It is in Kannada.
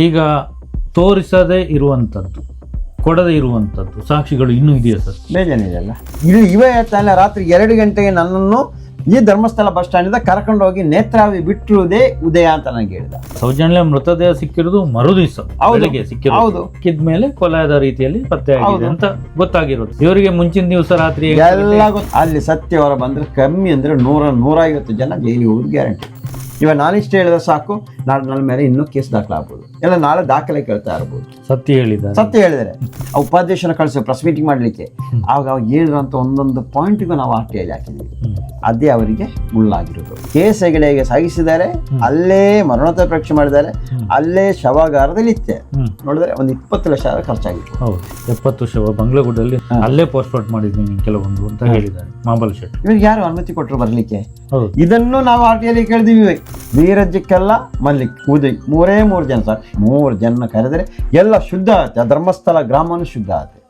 ಈಗ ತೋರಿಸದೇ ಇರುವಂಥದ್ದು ಕೊಡದೇ ಇರುವಂಥದ್ದು ಸಾಕ್ಷಿಗಳು ಇನ್ನೂ ಇದೆಯಾ ಸರ್? ಬೇಜಾನಿದೆಯಲ್ಲ ಇಲ್ಲಿ ಇವ ಹೇಳ್ತಾನೆ ರಾತ್ರಿ ಎರಡು ಗಂಟೆಗೆ ನನ್ನನ್ನು ಈ ಧರ್ಮಸ್ಥಳ ಬಸ್ ಸ್ಟ್ಯಾಂಡಿಂದ ಕರ್ಕೊಂಡು ಹೋಗಿ ನೇತ್ರಾವಿ ಬಿಟ್ಟಿರುವುದೇ ಉದಯ ಅಂತ ನನಗೆ ಹೇಳಿದ. ಸೌಜನ್ಯ ಮೃತದೇಹ ಸಿಕ್ಕಿರೋದು ಮರುದಿವಸ ಹೌದು. ಸಿಕ್ಕಿರೋದು ಹೌದು. ಕಿದ್ಮೇಲೆ ಕೊಲೆಯಾದ ರೀತಿಯಲ್ಲಿ ಪತ್ತೆ ಆಗಿದೆ ಅಂತ ಗೊತ್ತಾಗಿರೋದು. ಇವರಿಗೆ ಮುಂಚಿನ ದಿವಸ ರಾತ್ರಿ ಎಲ್ಲ ಗೊತ್ತು. ಅಲ್ಲಿ ಸತ್ಯವರ ಬಂದ್ರೆ ಕಮ್ಮಿ ಅಂದ್ರೆ ನೂರ ನೂರೈವತ್ತು ಜನ ಜೈಲಿಗೆ ಹೋಗೋದು ಗ್ಯಾರಂಟಿ ಇವಾಗ ನಾನಿಷ್ಟು ಹೇಳಿದ್ರೆ ಸಾಕು. ನಾಳೆ ನನ್ನ ಮೇಲೆ ಇನ್ನೂ ಕೇಸ್ ದಾಖಲಾಗ್ಬೋದು. ಇಲ್ಲ ನಾಳೆ ದಾಖಲೆ ಕೇಳ್ತಾ ಇರ್ಬೋದು. ಸತ್ಯ ಹೇಳಿದ ಸತ್ಯ ಹೇಳಿದರೆ ಆ ಉಪಾಧ್ಯಕ್ಷನ ಕಳಿಸಿ ಪ್ರೆಸ್ ಮೀಟಿಂಗ್ ಮಾಡಲಿಕ್ಕೆ. ಆವಾಗ ಅವಾಗ ಹೇಳಿದಂಥ ಒಂದೊಂದು ಪಾಯಿಂಟಿಗೂ ನಾವು ಆರ್ ಟಿ ಐಲಿ ಹಾಕಿದ್ವಿ ಹ್ಮ್. ಅದೇ ಅವರಿಗೆ ಮುಳ್ಳಾಗಿರೋದು. ಕೇಸ್ ಹೆಗಡೆಗೆ ಸಾಗಿಸಿದ್ದಾರೆ ಅಲ್ಲೇ ಮರಣೋತ್ತರ ಪರೀಕ್ಷೆ ಮಾಡಿದ್ದಾರೆ ಅಲ್ಲೇ ಶವಾಗಾರದಲ್ಲಿ ಇತ್ತೆ. ನೋಡಿದ್ರೆ ಒಂದು ಇಪ್ಪತ್ತು ಲಕ್ಷ ಖರ್ಚಾಗಿತ್ತು. ಹೌದು ಎಪ್ಪತ್ತು ಶವ ಬಂಗ್ಲಗುಡ್ಡಲ್ಲಿ ಅಲ್ಲೇ ಪೋಸ್ಟ್ಮಾರ್ಟ್ ಮಾಡಿದ್ದೀನಿ ಕೆಲವೊಂದು ಅಂತ ಹೇಳಿದ್ದಾರೆ ಮಾಂಬಲ್ ಶೆಟ್ ಇವ್ರಿಗೆ ಯಾರು ಅನುಮತಿ ಕೊಟ್ಟರು ಬರಲಿಕ್ಕೆ? ಇದನ್ನು ನಾವು ಆರ್ ಟಿ ಐಲಿ ಕೇಳಿದೀವಿ. ವೀರಜ್ಜಕ್ಕೆಲ್ಲ ಮಲ್ಲಿಕ್ ಉದಯ್ ಮೂರೇ ಮೂರು ಜನ ಸರ್. ಮೂರು ಜನ ಕರೆದರೆ ಎಲ್ಲ ಶುದ್ಧ ಆಗುತ್ತೆ ಆ ಧರ್ಮಸ್ಥಳ ಗ್ರಾಮನೂ ಶುದ್ಧ ಆಗುತ್ತೆ.